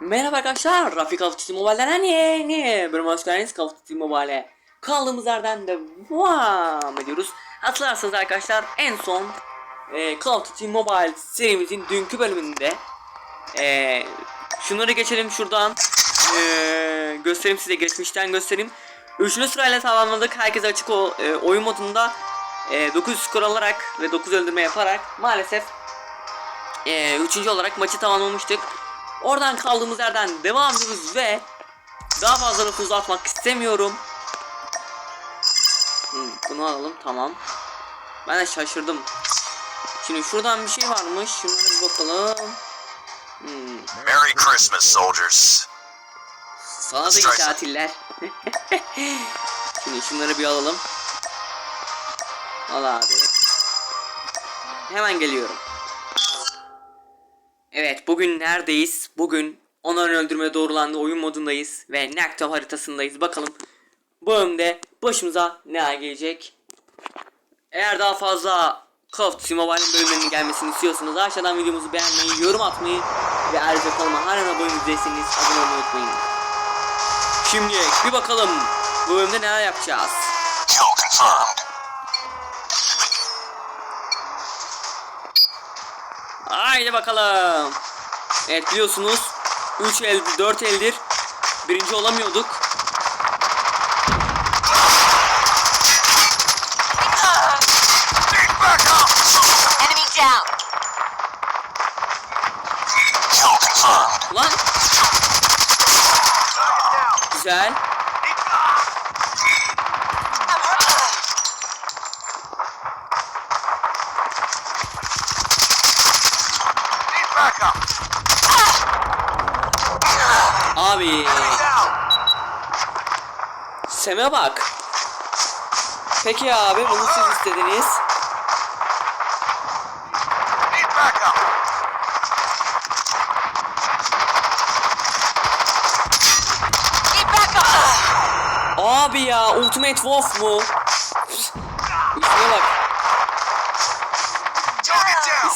Merhaba arkadaşlar, Rafik Call of Duty Mobile'den yeni bölüm hoş geldiniz Call of Duty Mobile'e. Kaldığımız yerden devam ediyoruz. Hatırlarsanız arkadaşlar en son e, Call of Duty Mobile serimizin dünkü bölümünde e, şunları geçelim şuradan e, göstereyim size geçmişten göstereyim. Üçüncü sırayla tamamladık. Herkes açık o, e, oyun modunda e, 900 skor alarak ve 9 öldürme yaparak maalesef e, üçüncü olarak maçı tamamlamıştık. Oradan kaldığımız yerden devam ediyoruz ve daha fazla lafı uzatmak istemiyorum. Hmm, bunu alalım tamam. Ben de şaşırdım. Şimdi şuradan bir şey varmış. Şunlara bir bakalım. Hmm, Merry Christmas, soldiers. sana da iyi tatiller. Şimdi şunları bir alalım. Al abi. Hemen geliyorum. Evet bugün neredeyiz? Bugün Onar'ın öldürme doğrulandığı oyun modundayız ve Nakta haritasındayız. Bakalım bu bölümde başımıza ne gelecek? Eğer daha fazla Call of Duty Mobile'in bölümlerinin gelmesini istiyorsanız aşağıdan videomuzu beğenmeyi, yorum atmayı ve ayrıca kanalıma halen abone değilseniz abone olmayı unutmayın. Şimdi bir bakalım bu bölümde neler yapacağız. Kill confirmed. Haydi bakalım. Evet biliyorsunuz 3 eldir 4 eldir birinci olamıyorduk. Lan güzel. Abi. Sem'e bak. Peki abi bunu siz istediniz. Abi ya Ultimate Wolf mu? İsme bak.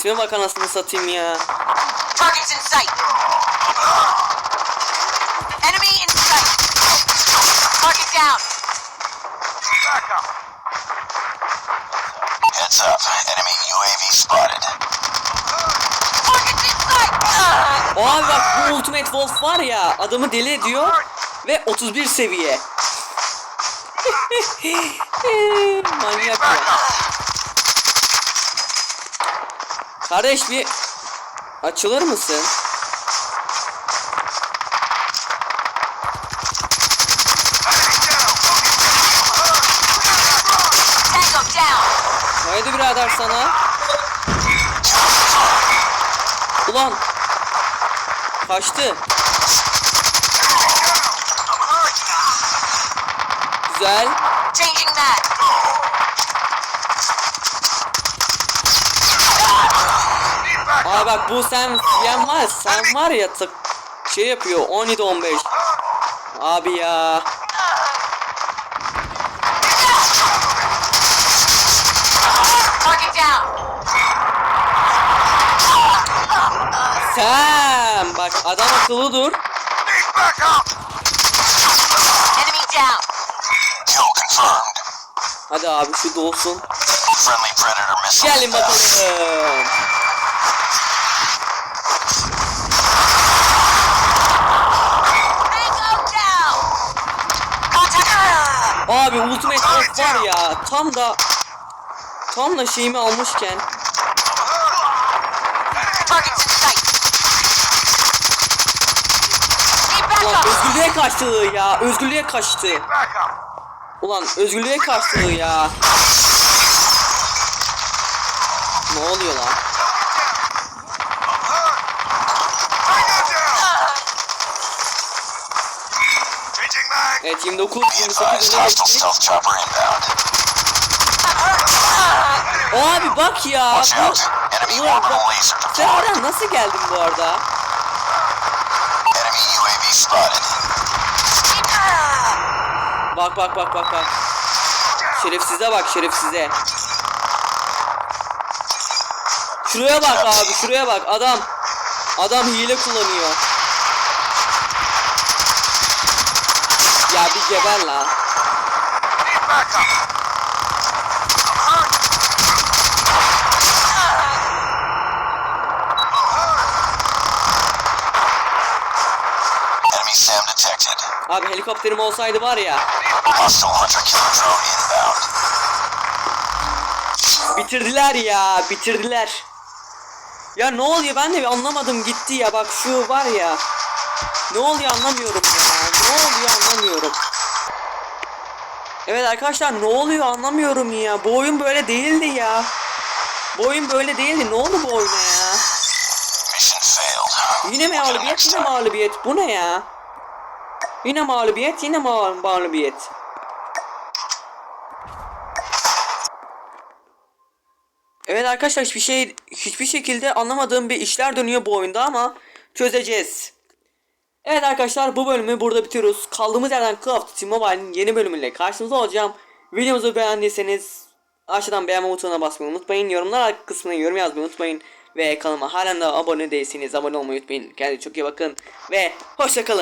İsme bak anasını satayım ya. Targets in sight. Enemy in sight. Target down. Need backup. Heads up. Enemy UAV spotted. Targets in sight. Abi bak bu Ultimate Wolf var ya adamı deli ediyor ve 31 seviye. Manyak ya. Kardeş bir açılır mısın? Haydi birader sana. Ulan. Kaçtı. Güzel. Changing mag. Aa bak bu sen yan var. Sen var ya tık şey yapıyor 17 15. Abi ya. Sen bak adam akıllı dur. Hadi abi şu dolsun. Gelin bakalım. Abi Ultimate Wolf var ya tam da tam da şeyimi almışken. Ulan özgürlüğe kaçtı ya özgürlüğe kaçtı. Ulan özgürlüğe kaçtı ya. Ne oluyor lan Evet 29 Be 28 advised, öne hostile geçti stealth chopper inbound. Abi bak ya bu Ulan bak- Sen oradan nasıl geldin bu arada. Bak bak bak bak bak. Şerefsize bak şerefsize. Şuraya bak abi şuraya bak. Adam Adam hile kullanıyor geber la. Abi helikopterim olsaydı var ya bitirdiler ya bitirdiler. Ya ne oluyor ben de bir anlamadım gitti ya bak şu var ya. Ne oluyor anlamıyorum ya. Ne oluyor anlamıyorum. Evet arkadaşlar ne oluyor anlamıyorum ya. Bu oyun böyle değildi ya. Bu oyun böyle değildi. Ne oldu bu oyuna ya? Yine mağlubiyet yine mağlubiyet. Bu ne ya? Yine mağlubiyet yine ma- mağlubiyet. Evet arkadaşlar hiçbir şey hiçbir şekilde anlamadığım bir işler dönüyor bu oyunda ama çözeceğiz. Evet arkadaşlar bu bölümü burada bitiriyoruz. Kaldığımız yerden Call of Duty Mobile'in yeni bölümüyle karşınızda olacağım. Videomuzu beğendiyseniz aşağıdan beğenme butonuna basmayı unutmayın. Yorumlar kısmına yorum yazmayı unutmayın. Ve kanalıma halen de abone değilseniz abone olmayı unutmayın. Kendinize çok iyi bakın ve hoşçakalın.